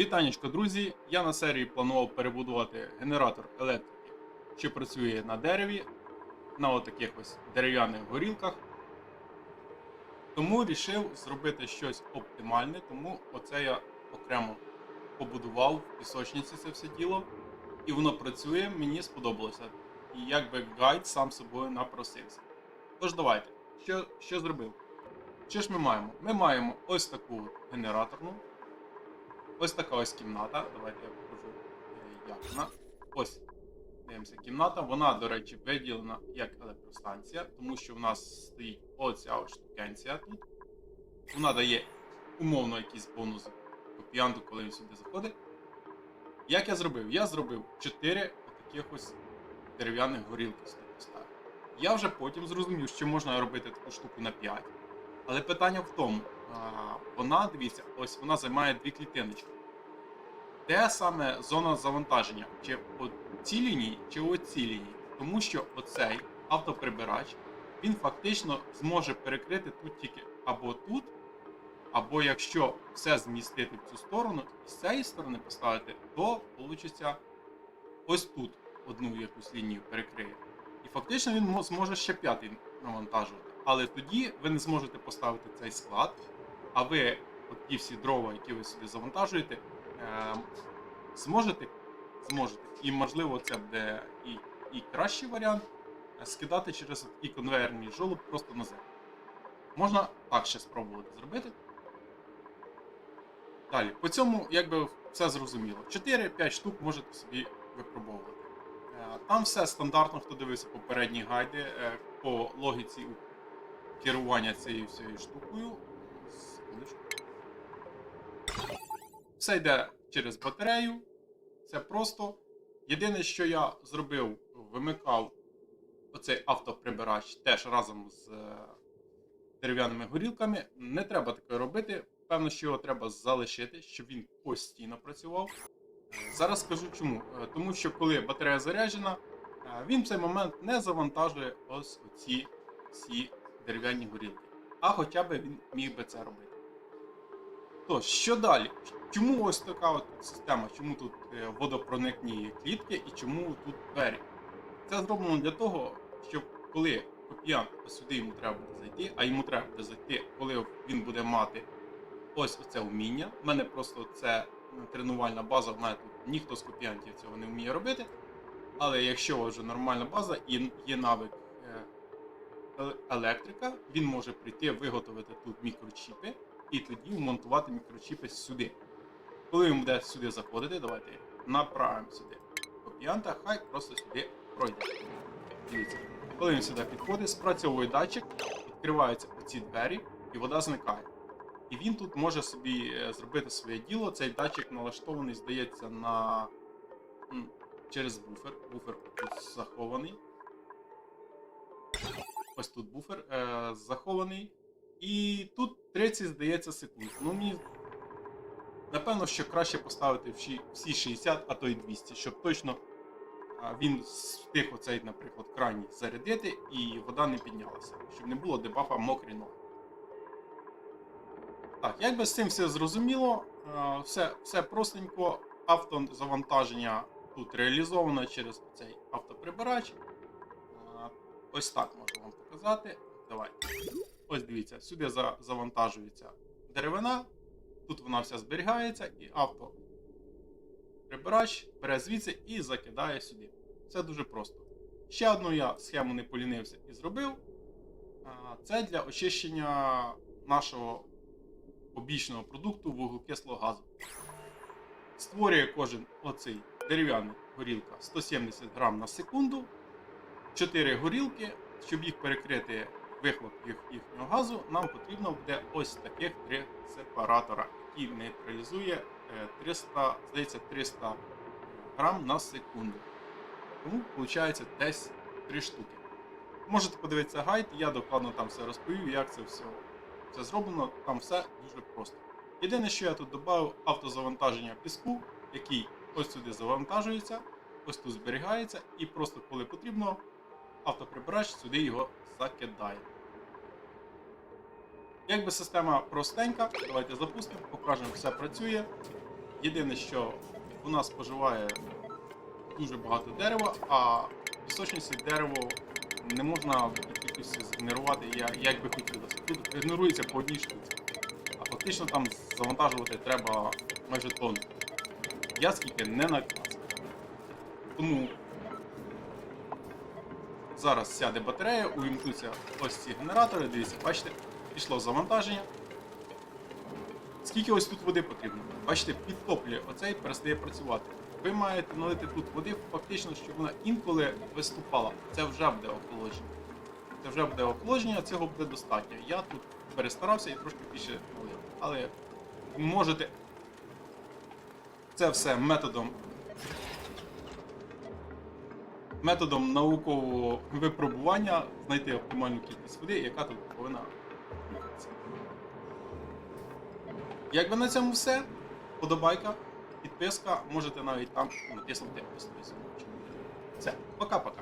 Вітанечко, друзі! Я на серії планував перебудувати генератор електрики, що працює на дереві, на отаких ось дерев'яних горілках. Тому вирішив зробити щось оптимальне, тому оце я окремо побудував в пісочниці це все діло. І воно працює, мені сподобалося. І якби гайд сам собою напросився. Тож давайте, що, що зробив? Що ж ми маємо? Ми маємо ось таку генераторну. Ось така ось кімната. Давайте я покажу, е, як вона. Ось. Дивимося, кімната. Вона, до речі, виділена як електростанція, тому що в нас стоїть оця ось штукенція тут. Вона дає умовно якийсь бонус копіанту, коли він сюди заходить. Як я зробив? Я зробив 4 таких ось дерев'яних горілки. Я вже потім зрозумів, що можна робити таку штуку на 5. Але питання в тому, вона, дивіться, ось вона займає дві клітиночки. Де саме зона завантаження? Чи по цій лінії, чи у цій лінії? Тому що оцей автоприбирач, він фактично зможе перекрити тут тільки або тут, або якщо все змістити в цю сторону і з цієї сторони поставити, то вийде ось тут одну якусь лінію перекриє. І фактично він зможе ще п'ятий навантажувати. Але тоді ви не зможете поставити цей склад, а ви от ті всі дрова, які ви сюди завантажуєте, е, зможете, зможете. І можливо це буде і, і кращий варіант е, скидати через такий конвейерний жолоб просто на землю. Можна так ще спробувати зробити. Далі, по цьому якби все зрозуміло. 4-5 штук можете собі випробовувати. Е, Там все стандартно, хто дивився попередні гайди по логіці керування цією всією штукою. Секундочку. Все йде через батарею. Це просто. Єдине, що я зробив, вимикав оцей автоприбирач теж разом з е, дерев'яними горілками. Не треба таке робити. Певно, що його треба залишити, щоб він постійно працював. Е, Зараз скажу чому. Е, Тому що коли батарея заряджена, він в цей момент не завантажує ось оці всі дерев'яні горілки. А хоча б він міг би це робити. Тож, що далі? Чому ось така от система? Чому тут е, водопроникні клітки і чому тут двері? Це зроблено для того, щоб коли копіянт ось сюди йому треба буде зайти, а йому треба буде зайти, коли він буде мати ось оце вміння. У мене просто це тренувальна база, в мене тут ніхто з копіянтів цього не вміє робити. Але якщо вже нормальна база і є навик е, електрика, він може прийти виготовити тут мікрочіпи і тоді вмонтувати мікрочіпи сюди. Коли він буде сюди заходити, давайте направимо сюди копіянта, хай просто сюди пройде. Дивіться. Коли він сюди підходить, спрацьовує датчик, відкриваються ці двері, і вода зникає. І він тут може собі е, зробити своє діло. Цей датчик налаштований, здається, на через буфер. Буфер тут захований. Ось тут буфер е, захований. І тут 30, здається, секунд. Ну, мені напевно, що краще поставити всі, всі 60, а то й 200, щоб точно він встиг оцей, наприклад, крайній зарядити і вода не піднялася, щоб не було дебафа мокрі ноги. Так, якби з цим все зрозуміло, все, все простенько, автозавантаження тут реалізовано через цей автоприбирач. Ось так можу вам показати. Давайте. Ось дивіться, сюди завантажується деревина, тут вона вся зберігається, і авто прибирач бере звідси і закидає сюди. Це дуже просто. Ще одну я схему не полінився і зробив. Це для очищення нашого побічного продукту вуглекислого газу. Створює кожен оцей дерев'яний горілка 170 грам на секунду. 4 горілки, щоб їх перекрити вихлоп їх, їхнього газу, нам потрібно буде ось таких три сепаратора, які нейтралізує е, 300, здається, 300 грам на секунду. Тому виходить десь 3 штуки. Можете подивитися гайд, я докладно там все розповів, як це все, все зроблено. Там все дуже просто. Єдине, що я тут додав автозавантаження піску, який ось сюди завантажується, ось тут зберігається, і просто коли потрібно, автоприбирач сюди його закидає. Якби система простенька, давайте запустимо, покажемо, все працює. Єдине, що вона споживає дуже багато дерева, а пісочниці дерево не можна в згенерувати, як би хотілося. Тут генерується по одній штуці. А фактично там завантажувати треба майже тонну. Я скільки не накласив. Тому зараз сяде батарея, увімкнуться ось ці генератори. Дивіться, бачите, пішло завантаження. Скільки ось тут води потрібно? Бачите, підтоплює оцей перестає працювати. Ви маєте налити тут води, фактично, щоб вона інколи виступала. Це вже буде охолодження. Це вже буде охолодження, цього буде достатньо. Я тут перестарався і трошки більше налив. Але можете це все методом методом наукового випробування знайти оптимальну кількість води, яка тут повинна рухатися. Якби на цьому все, подобайка, підписка, можете навіть там натиснути. Все, пока-пока.